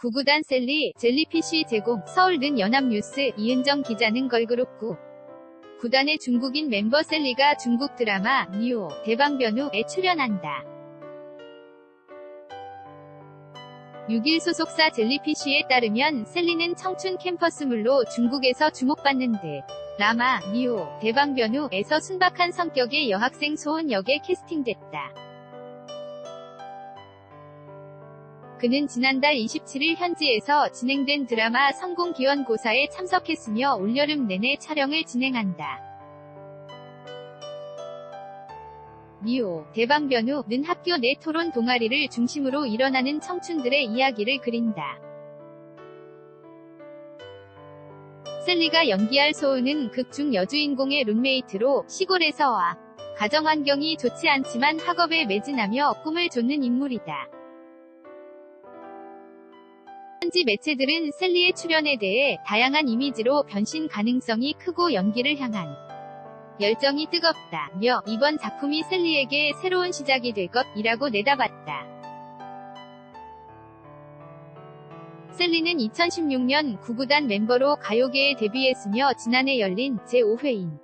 구구단 셀리, 젤리피쉬 제공, 서울 는 연합뉴스, 이은정 기자는 걸그룹 9. 구단의 중국인 멤버 셀리가 중국 드라마, 니오, 대방변우에 출연한다. 6일 소속사 젤리피쉬에 따르면 셀리는 청춘 캠퍼스물로 중국에서 주목받는 듯 라마, 니오, 대방변우에서 순박한 성격의 여학생 소은 역에 캐스팅됐다. 그는 지난달 27일 현지에서 진행된 드라마 성공기원고사에 참석했으며 올여름 내내 촬영을 진행한다. 니오, 대방변우는 학교 내 토론 동아리를 중심으로 일어나는 청춘들의 이야기를 그린다. 셀리가 연기할 소은은 극중 여주인공의 룸메이트로 시골에서 와 가정환경이 좋지 않지만 학업에 매진하며 꿈을 좇는 인물이다. 현지 매체들은 셀리의 출연에 대해 다양한 이미지로 변신 가능성이 크고 연기를 향한 열정이 뜨겁다며 이번 작품이 셀리에게 새로운 시작이 될 것이라고 내다봤다. 셀리는 2016년 구구단 멤버로 가요계에 데뷔했으며 지난해 열린 제5회인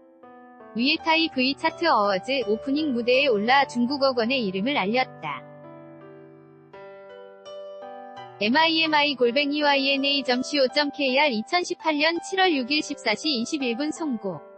위에타이 V 차트 어워즈 오프닝 무대에 올라 중국어권의 이름을 알렸다. Mimi 골뱅이 yna.co.kr 2018년 7월 6일 14시 21분 송고